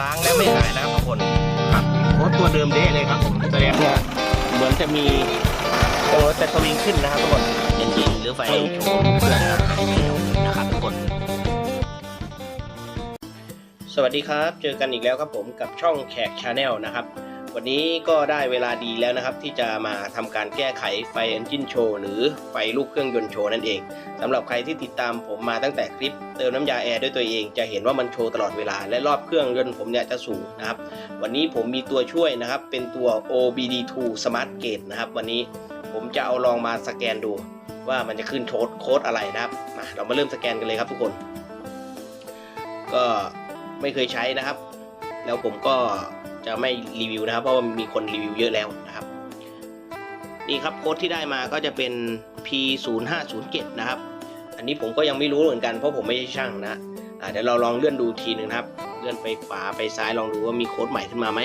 ล้างแล้วไม่หายนะครับทุกคนครับรถตัวเดิมเด้เลยครับผมแสดงว่าเหมือนจะมีตัวรถจะสวิงขึ้นนะครับทุกคนเอนจินหรือไฟโชว์เพื่อนนะครับทุกคน สวัสดีครับ เจอกันอีกแล้วครับผมกับช่องแขกชาแนลนะครับ วันนี้ก็ได้เวลาดีแล้วนะครับ ที่จะมาทำการแก้ไขไฟเอนจินโชว์หรือไฟลูกเครื่องยนต์โชว์นั่นเองสำหรับใครที่ติดตามผมมาตั้งแต่คลิปเติมน้ำยาแอร์ด้วยตัวเอง จะเห็นว่ามันโชว์ตลอดเวลาและรอบเครื่องยนต์ผมเนี่ยจะสูงนะครับ วันนี้ผมมีตัวช่วยนะครับ เป็นตัว OBD2 Smart Gate นะครับ วันนี้ผมจะเอาลองมาสแกนดู ว่ามันจะขึ้นโค้ดโค้ดอะไรนะครับมาเรามาเริ่มสแกนกันเลยครับทุกคน ก็ไม่เคยใช้นะครับ แล้วผมก็ จะไม่รีวิวนะครับ เพราะว่ามีคนรีวิวเยอะแล้วนะครับ นี่ครับโค้ดที่ได้มาก็จะเป็น P0507 นะครับ อันนี้ผมก็ยังไม่รู้เหมือนกันเพราะผมไม่ใช่ช่างนะเดี๋ยวเราลองเลื่อนดูทีหนึ่งครับ เลื่อนไปขวาไปซ้ายลองดูว่ามีโค้ดใหม่ขึ้นมาไหม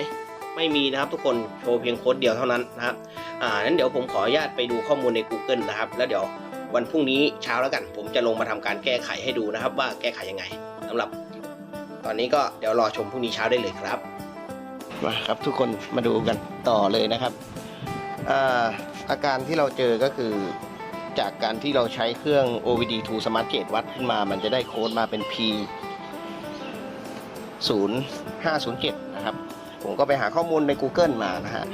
ไม่มีนะครับทุกคนโชว์เพียงโค้ดเดียวเท่านั้นนะครับอ่านั้นเดี๋ยวผมขออนุญาตไปดูข้อมูลใน Google นะครับ แล้วเดี๋ยววันพรุ่งนี้เช้าแล้วกัน ผมจะลงมาทำการแก้ไขให้ดูนะครับ ว่าแก้ไขยังไงสำหรับ ตอนนี้ก็เดี๋ยวรอชมพรุ่งนี้เช้าได้เลยครับ มาครับทุกคนมาดูกันต่อเลยนะครับอาอาการที่เราเจอก็คือจากการที่เราใช้เครื่อง OVD2 Smart Gate วัดขึ้นมา มันจะได้โค้ดมาเป็น P 0507 นะครับ ผมก็ไปหาข้อมูลใน Google มานะฮะ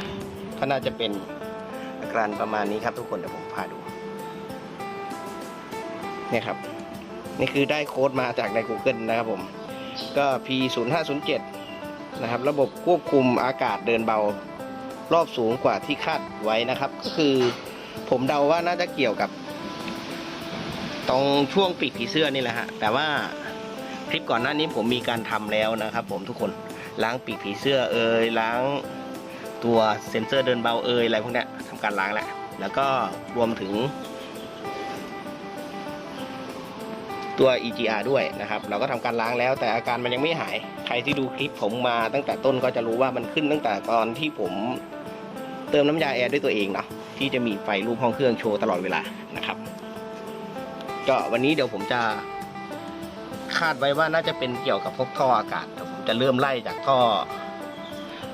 ก็น่าจะเป็นอาการประมาณนี้ครับทุกคนเดี๋ยวผมพาดูเนี่ยครับ นี่คือได้โค้ดมาจากใน Google นะครับผม ก็ P0507 นะครับ ระบบควบคุมอากาศเดินเบา รอบสูงกว่าที่คาดไว้นะครับ ก็คือผมเดาว่าน่าจะเกี่ยวกับ ตรงช่วงปีกผีเสื้อนี่แหละฮะแต่ว่าคลิปก่อนหน้านี้ผมมีการทำแล้วนะครับ ผมทุกคนล้างปีกผีเสื้อเอ่ยล้างตัวเซ็นเซอร์เดินเบาเอ่ยอะไรพวกนี้ทำการล้างแล้วแล้วก็รวมถึง ตัว EGR ด้วยนะครับ เราก็ทำการล้างแล้ว แต่อาการมันยังไม่หาย ใครที่ดูคลิปผมมาตั้งแต่ต้นก็จะรู้ว่ามันขึ้นตั้งแต่ตอนที่ผมเติมน้ำยาแอร์ด้วยตัวเองเนาะที่จะมีไฟรูปห้องเครื่องโชว์ตลอดเวลานะครับ ก็วันนี้เดี๋ยวผมจะคาดไว้ว่าน่าจะเป็นเกี่ยวกับพวกท่ออากาศเดี๋ยวผมจะเริ่มไล่จากท่อ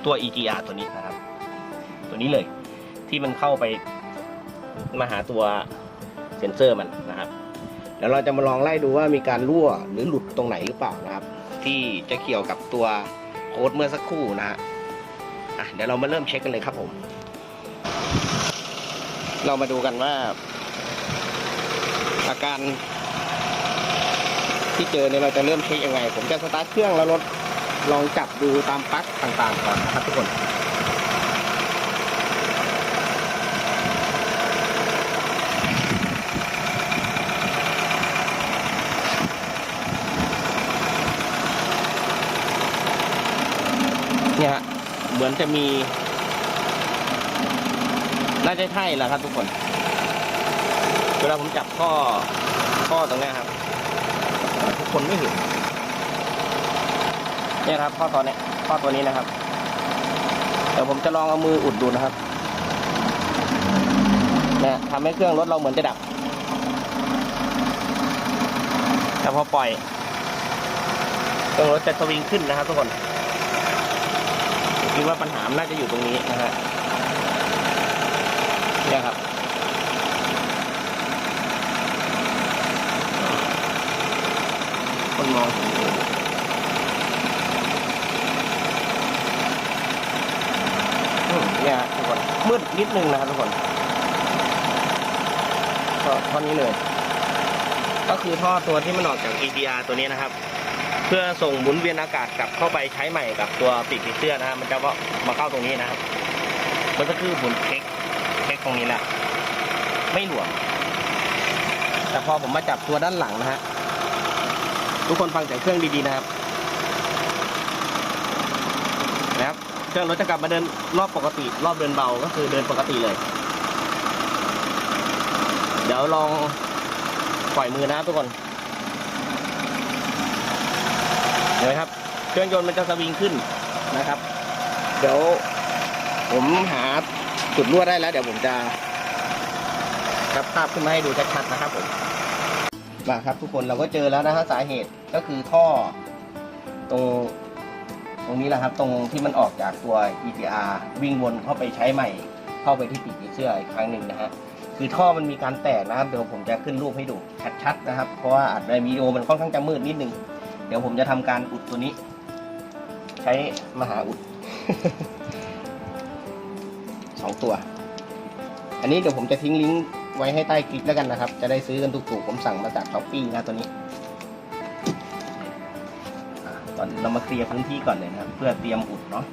ตัว EGR ตัวนี้นะครับ ตัวนี้เลยที่มันเข้าไปมาหาตัวเซ็นเซอร์มันนะครับ ดี๋ยวเราจะมาลองไล่ดูว่ามีการรั่วหรือหลุดตรงไหนหรือเปล่านะครับ ที่จะเกี่ยวกับตัวโค้ดเมื่อสักครู่นะฮะอะเดี๋ยวเรามาเริ่มเช็คกันเลยครับผม เรามาดูกันว่า อาการที่เจอเนี่ยเราจะเริ่มเช็คยังไง ผมจะสตาร์ทเครื่องแล้วรถลองจับดูตามปลั๊กต่างๆก่อนนะครับทุกคน เนี่ยฮะเหมื อนจะมี น่าจะใช่แหละครับทุกคน เวลาผมจับข้อข้อตรงนี้ครับ ทุกคนไม่เห็นเนี่ยครับข้อตอนเนี้ยข้อตัวนี้นะครับ เดี๋ยวผมจะลองเอามืออุดดูนะครับเนี่ยทำให้เครื่องรถเราเหมือนจะดับ แต่พอปล่อยเครื่องรถจะสวิงขึ้นนะครับทุกคน คิดว่าปัญหาน่าจะอยู่ตรงนี้นะฮะเนี่ยครับคนมองเห็นอยู่อืมเนี่ยทุกคนมืดนิดนึงนะครับทุกคนก็ท่อนี้เลย ก็คือท่อตัวที่มันออกจาก EGR ตัวนี้นะครับ พื่อส่งหมุนเวียนอากาศกลับเข้าไปใช้ใหม่กับตัวปีกผีเสื้อนะฮะมันจะว่ามาเข้าตรงนี้นะครับมันก็คือหมุนเช็คเช็คตรงนี้แหละไม่หลวม แต่พอผมมาจับตัวด้านหลังนะฮะทุกคนฟังจากเครื่องดีๆนะครับนะครับเครื่องรถจะกลับมาเดินรอบปกติ รอบเดินเบาก็คือเดินปกติเลย เดี๋ยวลองปล่อยมือนะครับทุกคน เห็นไหมครับ เครื่องยนต์มันจะสวิงขึ้นนะครับ เดี๋ยวผมหาจุดรั่วได้แล้ว เดี๋ยวผมจะครับภาพขึ้นมาให้ดูชัดๆนะครับผมมาครับทุกคนเราก็เจอแล้วนะฮะสาเหตุก็คือท่อตรงตรงนี้แหละครับ ตรงที่มันออกจากตัว EGR วิ่งวนเข้าไปใช้ใหม่ เข้าไปที่ปีกผีเสื้ออีกครั้งหนึ่งนะฮะคือท่อมันมีการแตกนะครับเดี๋ยวผมจะขึ้นรูปให้ดูชัดๆนะครับ เพราะว่าอาจในวิดีโอมันค่อนข้างจะมืดนิดนึง เดี๋ยวผมจะทำการอุดตัวนี้ ใช้มหาอุด สองตัว อันนี้เดี๋ยวผมจะทิ้งลิงก์ไว้ให้ใต้คลิปแล้วกันนะครับ จะได้ซื้อกันถูกๆผมสั่งมาจากช้อปปี้นะตัวนี้อ่าตอนเรามาเคลียร์พื้นที่ก่อนเลยนะครับ เพื่อเตรียมอุดเนาะ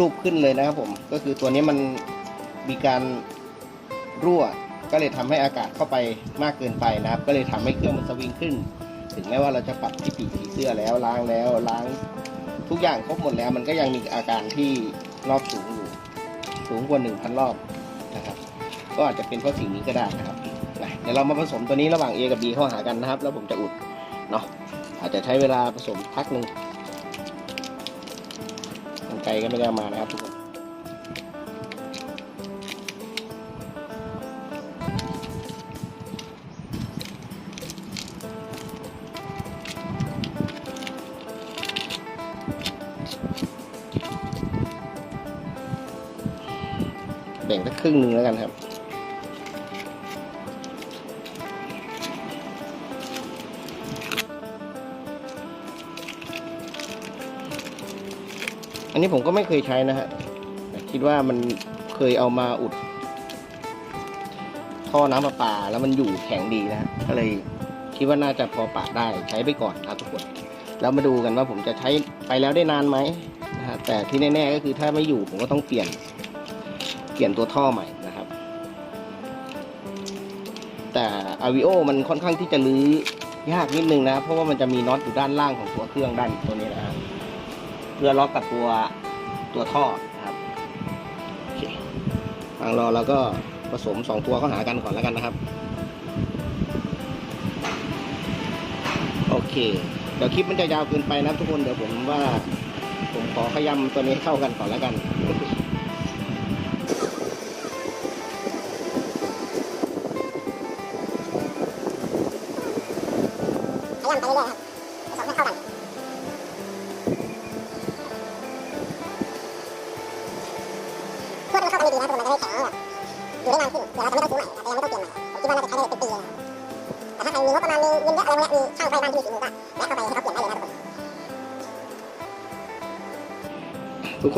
รูปขึ้นเลยนะครับผม ก็คือตัวนี้มันมีการรั่ว ก็เลยทำให้อากาศเข้าไปมากเกินไปนะครับ ก็เลยทำให้เครื่องมันสวิงขึ้น ถึงแม้ว่าเราจะปรับที่ปีกผีเสื้อแล้วล้างแล้วล้าง ทุกอย่างครบหมดแล้ว มันก็ยังมีอาการที่รอบสูงอยู่ สูงกว่า1,000รอบนะครับ ก็อาจจะเป็นเพราะสิ่งนี้ก็ได้นะครับนเดี๋ยวเรามาผสมตัวนี้ระหว่าง A กับ B เข้าหากันนะครับ แล้วผมจะอุดเนาะอาจจะใช้เวลาผสมพักหนึ่ง ไกลก็ไม่ได้มานะครับทุกคนแบ่งสักครึ่งนึงแล้วกันครับ นนี้ผมก็ไม่เคยใช้นะฮะคิดว่ามันเคยเอามาอุดท่อน้ำประปาแล้วมันอยู่แข็งดีนะก็เลยคิดว่าน่าจะพอปะได้ใช้ไปก่อนนะทุกคนแล้วมาดูกันว่าผมจะใช้ไปแล้วได้นานไหมนะฮะแต่ที่แน่ๆก็คือถ้าไม่อยู่ผมก็ต้องเปลี่ยน เปลี่ยนตัวท่อใหม่นะครับ แต่อาวิโอมันค่อนข้างที่จะลื้อยากนิดนึงนะ เพราะว่ามันจะมีน็อตอยู่ด้านล่างของตัวเครื่องด้านตัวนี้นะฮะ เพื่อล็อกกับตัวตัวท่อนะครับโอเควางรอแล้วก็ผสมสองตัวเข้าหากันก่อนแล้วกันนะครับ โอเค เดี๋ยวคลิปมันจะยาวเกินไปนะทุกคนเดี๋ยวผมว่า ผมขอขยำตัวนี้เข้ากันก่อนแล้วกัน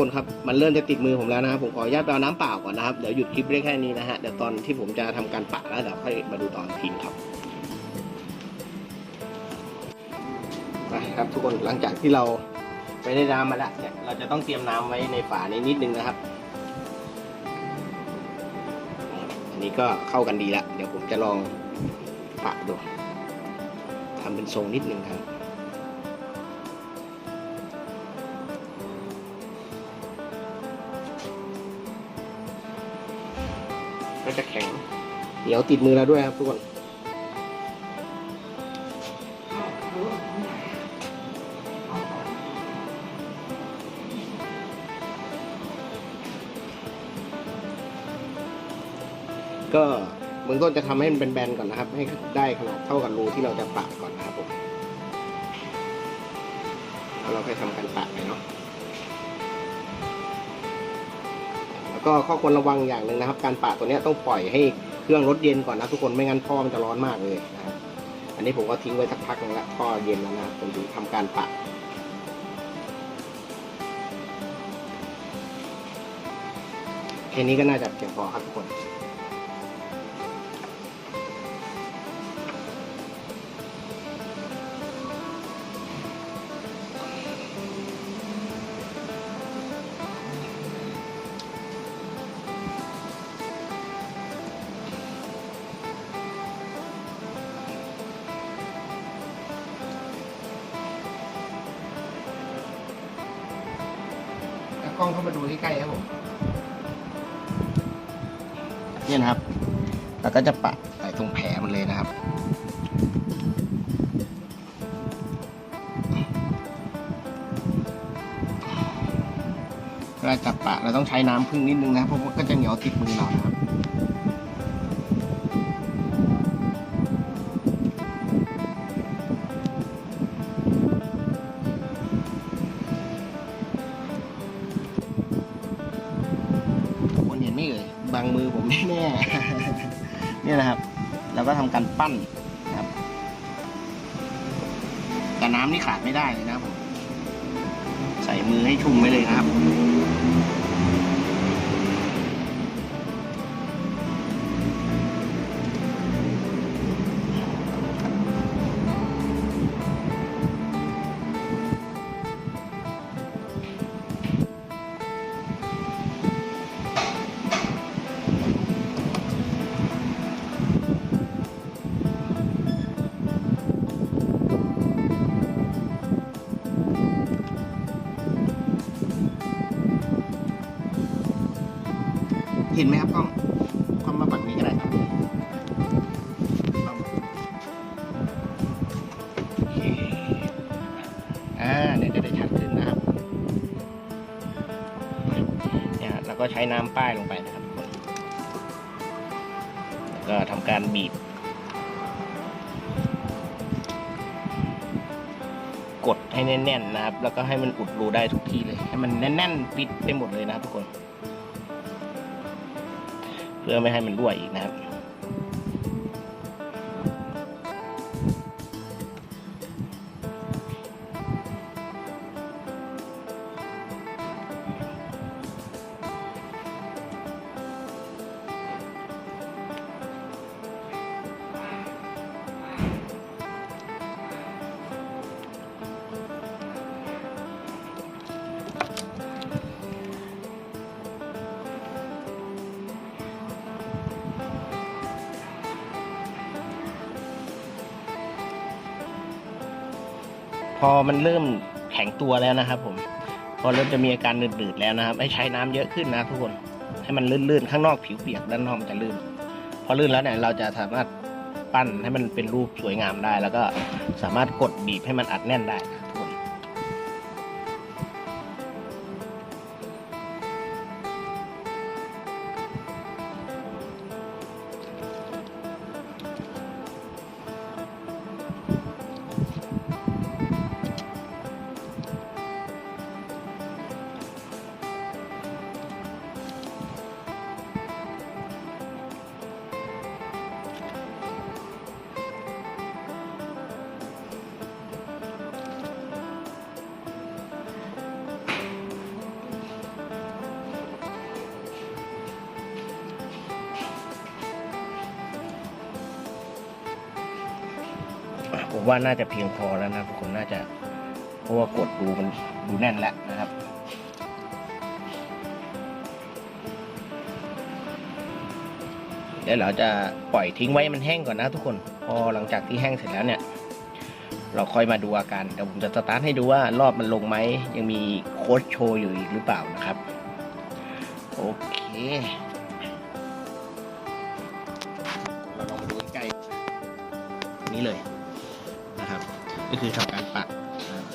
คนครับ มันเริ่มจะติดมือผมแล้วนะครับผมขออนุญาตเอาน้ำเปล่าก่อนนะครับ เดี๋ยวหยุดคลิปได้แค่นี้นะฮะ เดี๋ยวตอนที่ผมจะทำการปะแล้วเดี๋ยวค่อยมาดูตอนพิมพ์ครับนะครับทุกคนหลังจากที่เราไปได้น้ำมาแล้วเนี่ยเราจะต้องเตรียมน้ำไว้ในฝานี้นิดนึงนะครับ อันนี้ก็เข้ากันดีล้วเดี๋ยวผมจะลองปะดูทำเป็นทรงนิดนึงครับ เหนียวติดมือเราด้วยครับทุกคนก็เบื้องต้นจะทำให้มันเป็นแบนๆก่อนนะครับ ให้ได้ขนาดเท่ากับรูที่เราจะปะก่อนนะครับผมแล้วเราค่อยทำการปะไปเนาะแล้วก็ข้อควรระวังอย่างหนึ่งนะครับ การปาดตัวเนี้ยต้องปล่อยให้ รื่องรถเย็นก่อนนะทุกคนไม่งั้นท่อมันจะร้อนมากเลยนะครับอันนี้ผมก็ทิ้งไว้สักพักนึงแล้วท่อเย็นแล้วนะผมถึงทำการปะแค่นี้ก็น่าจะเพียงพอครับทุกคน ล้องเข้ามาดูใกล้ๆครับผมนี่นะครับแล้วก็จะปะใส่ตรงแผลมันเลยนะครับเวลาจับปะเราต้องใช้น้ำพึ่งนิดนึงนะเพราะว่าก็จะเหนียวติดมือเรานะครับางมือผมแน่ๆเนี่ยนะครับแล้วก็ทำการปั้นนะครับ แต่น้ำนี่ขาดไม่ได้เลยนะครับผม ใส่มือให้ชุ่มไว้เลยนะครับ ห็นไหมครับกล้องกล้องมาฝั่งนี้ก็ได้ครับอ่าเนี่ยจะได้ชัดขึ้นนะครับเนี่ยเราก็ใช้น้ำป้ายลงไปนะครับแล้วก็ทำการบีบ กดให้แน่นๆนะครับ แล้วก็ให้มันอุดรูได้ทุกที่เลย ให้มันแน่นๆฟิตไปหมดเลยนะครับทุกคน พื่อไม่ให้มันรั่วอีกนะครับ พอมันเริ่มแข็งตัวแล้วนะครับ ผม พอเริ่มจะมีอาการหนืดๆแล้วนะครับ ให้ใช้น้ำเยอะขึ้นนะทุกคน ให้มันลื่นๆข้างนอกผิวเปียกด้านนอกมันจะลื่น พอลื่นแล้วเนี่ยเราจะสามารถปั้นให้มันเป็นรูปสวยงามได้ แล้วก็สามารถกดบีบให้มันอัดแน่นได้ ผมว่าน่าจะเพียงพอแล้วนะทุกคนน่าจะ เพราะว่ากดดูมันดูแน่นแล้วนะครับเดี๋ยวเราจะปล่อยทิ้งไว้มันแห้งก่อนนะทุกคน พอหลังจากที่แห้งเสร็จแล้วเนี่ย เราค่อยมาดูอาการเดี๋ยวผมจะสตาร์ทให้ดูว่ารอบมันลงไหม ยังมีโค้ดโชว์อยู่อีกหรือเปล่านะครับ โอเค เราลองดูใกล้นี้เลย ก็คือทำการปัดนะครับ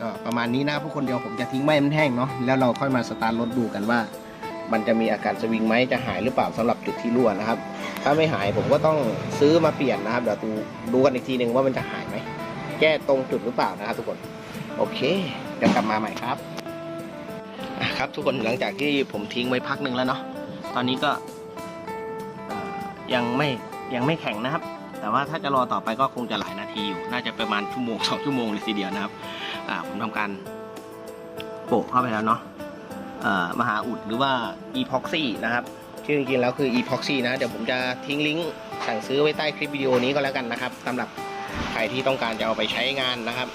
ก็ประมาณนี้นะครับทุกคนเดียวผมจะทิ้งไว้ให้มันแห้งเนาะแล้วเราค่อยมาสตาร์ทรถดูกันว่า มันจะมีอาการสวิงไหมจะหายหรือเปล่าสำหรับจุดที่รั่วนะครับ ถ้าไม่หายผมก็ต้องซื้อมาเปลี่ยนนะครับเดี๋ยวดูดูกันอีกทีหนึ่งว่ามันจะหายไหมแก้ตรงจุดหรือเปล่านะครับทุกคนโอเคเดี๋ยวกลับมาใหม่ครับครับทุกคนหลังจากที่ผมทิ้งไว้พักหนึ่งแล้วเนาะ อนนี้ก็ยังไม่ยังไม่แข็งนะครับ แต่ว่าถ้าจะรอต่อไปก็คงจะหลายนาทีอยู่ น่าจะประมาณชั่วโมงสองชั่วโมงเลยทีเดียวนะครับผมทำการโปะเข้าไปแล้วเนาะเอ่อมหาอุดหรือว่า epoxy นะครับชื่อจริงๆแล้วคือ epoxy นะ เดี๋ยวผมจะทิ้งลิงก์สั่งซื้อไว้ใต้คลิปวิดีโอนี้ก็แล้วกันนะครับสำหรับใครที่ต้องการจะเอาไปใช้งานนะครับ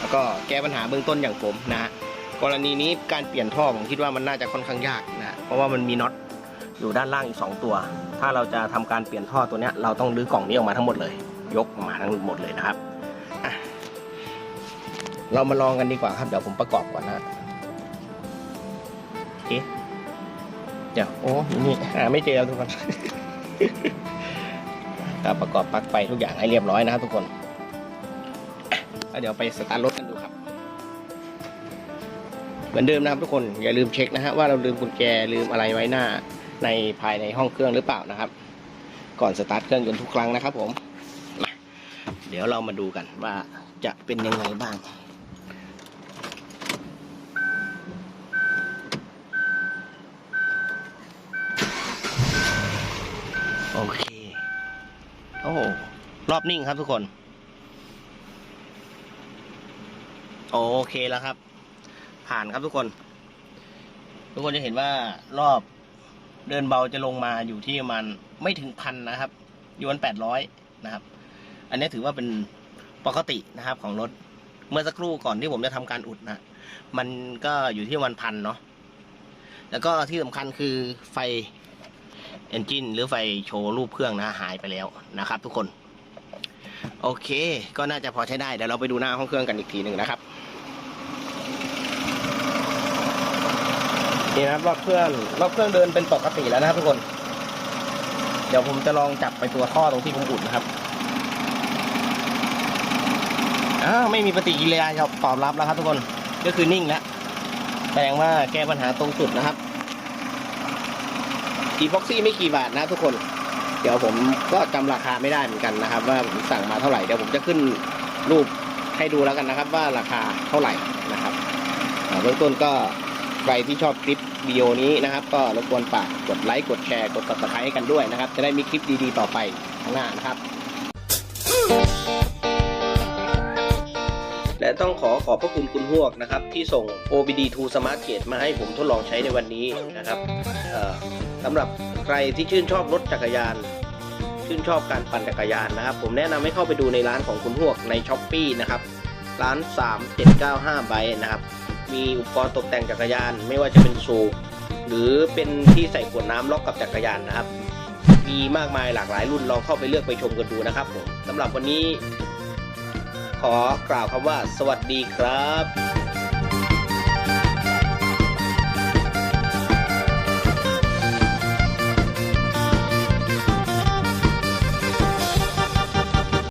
แล้วก็แก้ปัญหาเบื้องต้นอย่างผมนะฮะกรณีนี้การเปลี่ยนท่อผมคิดว่ามันน่าจะค่อนข้างยากนะ เพราะว่ามันมีน็อต อยู่ด้านล่างอีก 2 ตัว ถ้าเราจะทำการเปลี่ยนท่อตัวนี้เราต้องรื้อกล่องนี้ออกมาทั้งหมดเลยยกมาทั้งหมดเลยนะครับ เรามาลองกันดีกว่าครับ เดี๋ยวผมประกอบก่อนนะโอเคเดี๋ยวโอ้นี่หาไม่เจอทุกคนก็ประกอบปลั๊กไฟทุกอย่างให้เรียบร้อยนะครับทุกคนแล้วเดี๋ยวไปสตาร์ทรถกันดูครับ เหมือนเดิมนะครับทุกคนอย่าลืมเช็คนะฮะว่าเราลืมกุญแจลืมอะไรไว้หน้า ในภายในห้องเครื่องหรือเปล่านะครับ ก่อนสตาร์ทเครื่องยนต์ทุกครั้งนะครับผมมาเดี๋ยวเรามาดูกันว่าจะเป็นยังไงบ้างโอเคโอ้โหรอบนิ่งครับทุกคน โอเคแล้วครับ ผ่านครับทุกคน ทุกคนจะเห็นว่ารอบ เดินเบาจะลงมาอยู่ที่ประมาณไม่ถึงพันนะครับ อยู่วันแปดร้อยนะครับ อันนี้ถือว่าเป็นปกตินะครับของรถ เมื่อสักครู่ก่อนที่ผมจะทำการอุดนะ มันก็อยู่ที่วันพันเนาะ แล้วก็ที่สำคัญคือไฟเอนจินหรือไฟโชว์รูปเครื่องนะหายไปแล้วนะครับ ทุกคน โอเค ก็น่าจะพอใช้ได้ เดี๋ยวเราไปดูหน้าห้องเครื่องกันอีกทีหนึ่งนะครับ นี่นะครับรอบเครื่องรอบเครื่องเดินเป็นปกติแล้วนะครับทุกคน เดี๋ยวผมจะลองจับไปตัวท่อตรงที่ผมอุดนะครับอ้าวไม่มีปฏิกิริยาตอบรับแล้วครับทุกคนก็คือนิ่งแล้วแสดงว่าแก้ปัญหาตรงจุดนะครับอีพ็อกซี่ไม่กี่บาทนะทุกคน เดี๋ยวผมก็จำราคาไม่ได้เหมือนกันนะครับ ว่าผมสั่งมาเท่าไหร่เดี๋ยวผมจะขึ้นรูปให้ดูแล้วกันนะครับ ว่าราคาเท่าไหร่นะครับเบื้องต้นก็ ใครที่ชอบคลิปวิดีโอนี้นะครับ ก็รบกวนฝากกดไลค์กดแชร์กด subscribe ให้กันด้วยนะครับ จะได้มีคลิปดีๆต่อไปข้างหน้านะครับ และต้องขอขอบพระคุณคุณฮวกนะครับ ที่ส่ง OBD 2 Smart Gate มาให้ผมทดลองใช้ในวันนี้นะครับสำหรับใครที่ชื่นชอบรถจักรยานชื่นชอบการปั่นจักรยานนะครับ ผมแนะนำให้เข้าไปดูในร้านของคุณฮวกใน s h อ p e e นะครับร้าน 3795ไบนะครับ มีอุปกรณ์ตกแต่งจักรยาน ไม่ว่าจะเป็นสูบหรือเป็นที่ใส่ขวดน้ำล็อกกับจักรยานนะครับ มีมากมายหลากหลายรุ่นลองเข้าไปเลือกไปชมกันดูนะครับผมสำหรับวันนี้ ขอกล่าวคำว่า สวัสดีครับ